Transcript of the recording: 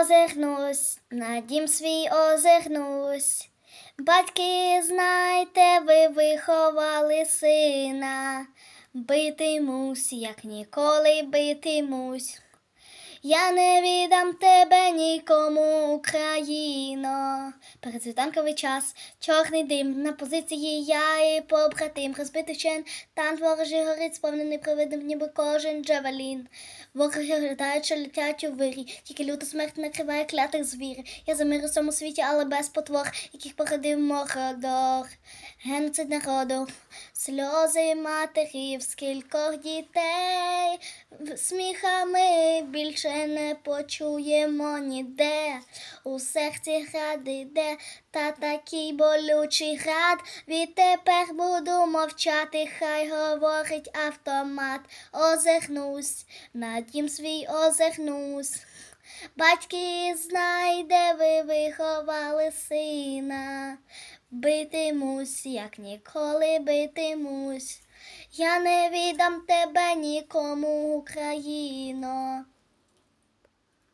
озирнусь, на дім свій озирнусь. Батьки, знайте, ви виховали сина, битимусь, як ніколи битимусь. Я не віддам тебе нікому, Україно. Передзвітанковий час, чорний дим, на позиції я і побратим, розбитий вчен, танк ворожий горить, сповнений привидом, ніби кожен джавелін. Вороги глядають, що летять у вирі, тільки люта смерть накриває клятих звірів. Я за мир у цьому світі, але без потвор, яких породив мородор. Геноцид народу, сльози матерів, скількох дітей, сміхами більше не почуємо ніде. У серці град іде, та такий болючий град. Відтепер буду мовчати, хай говорить автомат. Озирнусь, на дім свій озирнусь. Батьки, знайде, ви виховали сина. Битимусь, як ніколи битимусь. Я не віддам тебе нікому, Україно.